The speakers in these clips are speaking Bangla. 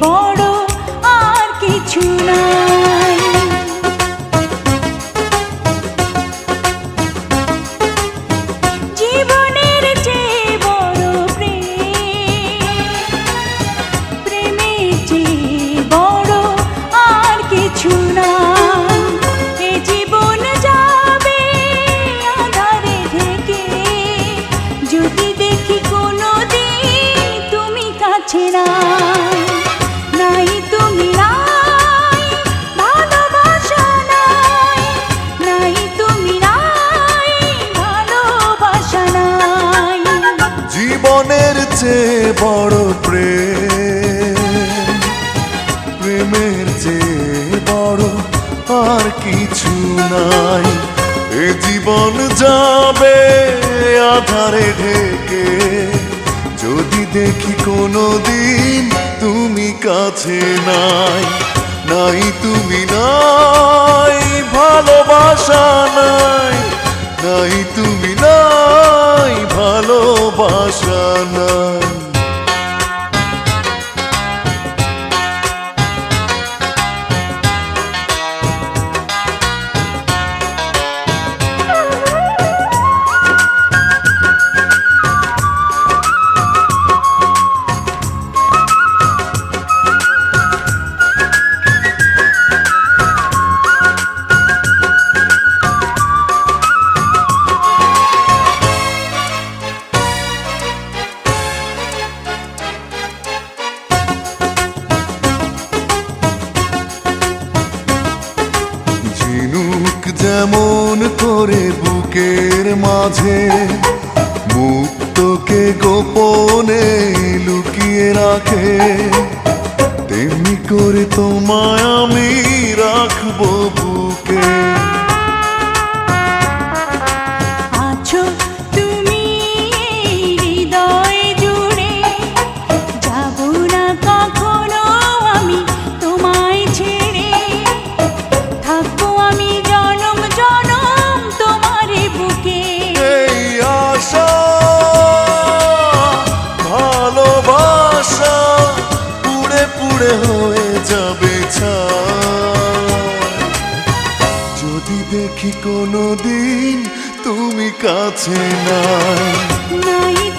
born. বড় প্রেম। প্রেমের যে বড় আর কিছু নাই। এ জীবন যাবে আধারে ঢেকে। যদি দেখি কোনো দিন তুমি কাছে নাই নাই তুমি নাই, ভালোবাসা নাই নাই তুমি নাই, ভালোবাসা নাই। যেমন করে বুকের মাঝে মুক্তকে গোপনে লুকিয়ে রাখে। তেমনি করে তোমায় আমি রাখব বুকে। দিন তুমি কাছে নাই।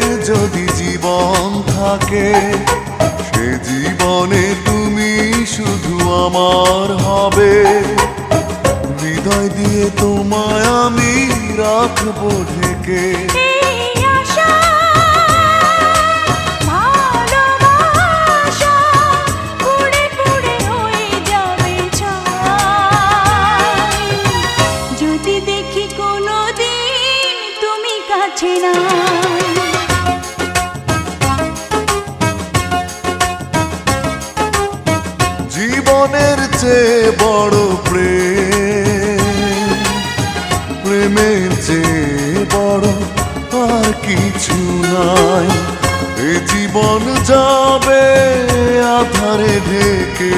যদি জীবন থাকে, সে জীবনে তুমি শুধু আমার হবে। হৃদয় দিয়ে তোমায় আমি রাখব ঢেকে। জীবনের চেয়ে বড় প্রেম। প্রেমের চেয়ে বড় আর কিছু নাই। এ জীবন যাবে আধারে ঢেকে।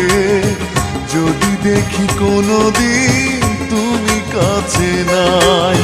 যদি দেখি কোনো দিন তুমি কাছে নাই